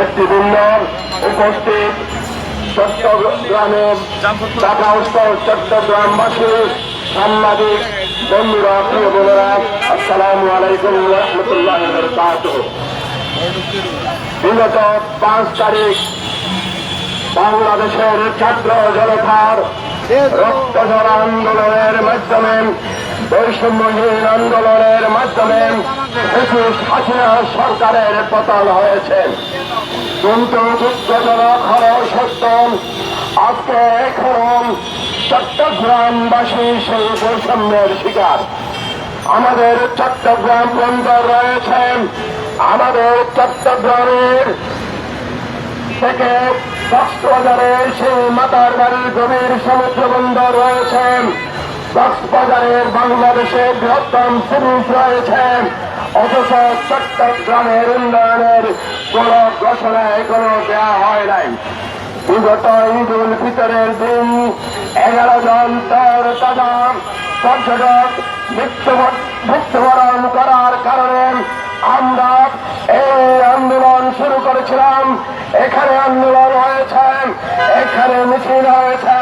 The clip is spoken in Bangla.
নেতৃবৃন্দ উপস্থিত চট্টগ্রামের ঢাকা চট্টগ্রামবাসী, সাংবাদিক, বন্ধুরা, প্রিয় বোনেরা, আসসালামু আলাইকুম রহমতুল্লাহ বিগত পাঁচ তারিখ বাংলাদেশের ছাত্র জনতার রক্তঝর আন্দোলনের মাধ্যমে, বৈষম্যহীন আন্দোলনের মাধ্যমে সরকারের পতন হয়েছে। কিন্তু দুঃখজনক হল সত্য, আজকে এখন চট্টগ্রামবাসী সেই বৈষম্যের শিকার। আমাদের চট্টগ্রাম বন্দর রয়েছে, আমাদের চট্টগ্রামের থেকে কক্সবাজারে সেই মাতার বাড়ির গভীর সমুদ্র বন্দর রয়েছে। কক্সবাজারের বাংলাদেশের বৃহত্তম সিরিজ রয়েছে। অথচ চট্টগ্রামের উন্নয়নের কোন ঘোষণা এখনও দেওয়া হয় নাই। বিগত ঈদ উল ফিতরের দিন এগারো জন পর্যটক মৃত্যুবরণ করার কারণে আমরা এই আন্দোলন শুরু করেছিলাম। এখানে আন্দোলন হয়েছে, এখানে মিছিল হয়েছে